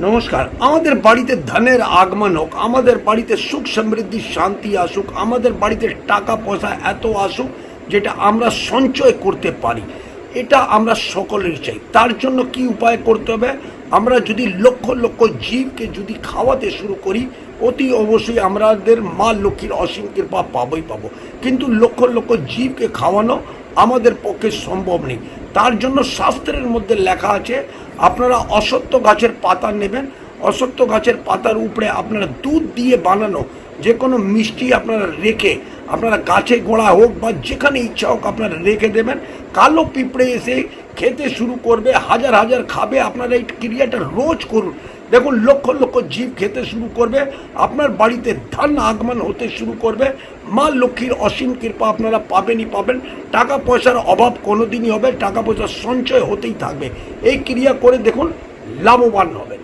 নমস্কার। আমাদের বাড়িতে ধনের আগমন হোক, আমাদের বাড়িতে সুখ সমৃদ্ধি, শান্তি আসুক, আমাদের বাড়িতে টাকা পয়সা এত আসুক যেটা আমরা সঞ্চয় করতে পারি। এটা আমরা সকলেরই চাই। তার জন্য কি উপায় করতে হবে? আমরা যদি লক্ষ লক্ষ জীবকে যদি খাওয়াতে শুরু করি, অতি অবশ্যই আমাদের মা লক্ষ্মীর অসীম কৃপা পাবই পাবো। কিন্তু লক্ষ লক্ষ জীবকে খাওয়ানো আমাদের পক্ষে সম্ভব নেই। তার জন্য শাস্ত্রের মধ্যে লেখা আছে, আপনারা অসত্য গাছের পাতা নেবেন। অসত্য গাছের পাতার উপরে আপনারা দুধ দিয়ে বানানো যে কোনো মিষ্টি আপনারা রেখে আপনারা গাছে গোড়া হোক বা যেখানে ইচ্ছা হোক আপনারা রেখে দেবেন। কালো পিঁপড়ে এসে খেতে শুরু করবে, হাজার হাজার খাবে। আপনারা এই ক্রিয়াটা রোজ করুন। দেখুন, লক্ষ লক্ষ জীব খেতে শুরু করবে। আপনার বাড়িতে ধান আগমন হতে শুরু করবে। মা লক্ষ্মীর অসীম কৃপা আপনারা পাবেনই পাবেন। টাকা পয়সার অভাব কোনোদিনই হবে, টাকা পয়সার সঞ্চয় হতেই থাকবে। এই ক্রিয়া করে দেখুন, লাভবান হবেন।